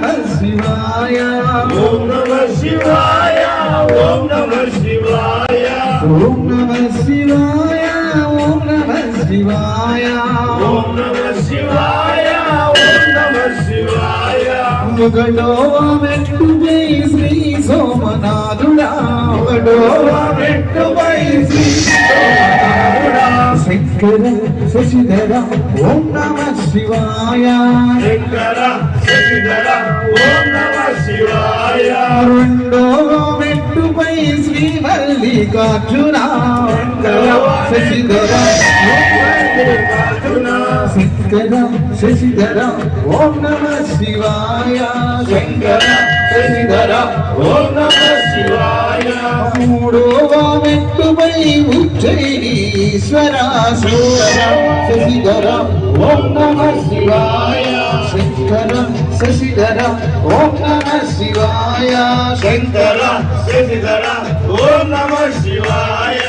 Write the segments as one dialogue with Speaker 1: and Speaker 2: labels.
Speaker 1: నమ శివాయ.
Speaker 2: ఓం నమ శివాయ ఓం నమ శివాయ.
Speaker 1: ఓం నమ శివాయ ఓం నమ శివాయ.
Speaker 2: ఓం నమ శివాయ ఓం నమ శివాయ.
Speaker 1: ఒకటో మెట్టుపై శ్రీ సోమనాథుడా. ఒకటో మెట్టుపై శ్రీ సోమనాథుడా. శంకర శశిధర ఓం నమ శివాయ.
Speaker 2: శంకర శశిధర ఓం నమ శివాయ
Speaker 1: రెండో మెట్టుపై శ్రీ మల్లికార్జున శశిధర శంకర శశిధర ఓం నమ శివాయ.
Speaker 2: శంకర శశిధర ఓం నమ
Speaker 1: మూడవ మెట్టుపై ఉజ్జయినీశ్వర శంకర శశిధర ఓం నమ శివాయ. శంకర శశిధర ఓం నమ శివాయ.
Speaker 2: శంకర శశిధర ఓం నమ శివాయ.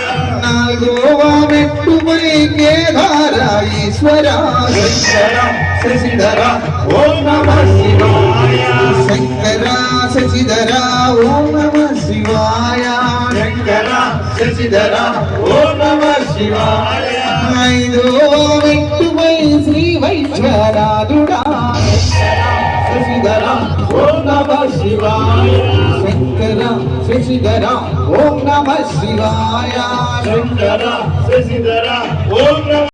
Speaker 1: నాలుగవ మెట్టుపై కేదార ఈశ్వర శంకర శశిధర
Speaker 2: ఓం నమ శివాయ.
Speaker 1: శంకర శశిధర
Speaker 2: శశిధర ఓం నమ శివాయ
Speaker 1: ఐదో వ్యక్తిపై శ్రీ వైద్యనాథుడా శశిధర
Speaker 2: ఓం నమ శివాయ.
Speaker 1: శంకర శశిధర ఓం నమ శివాయ.
Speaker 2: శంకర శశిధర ఓం నమ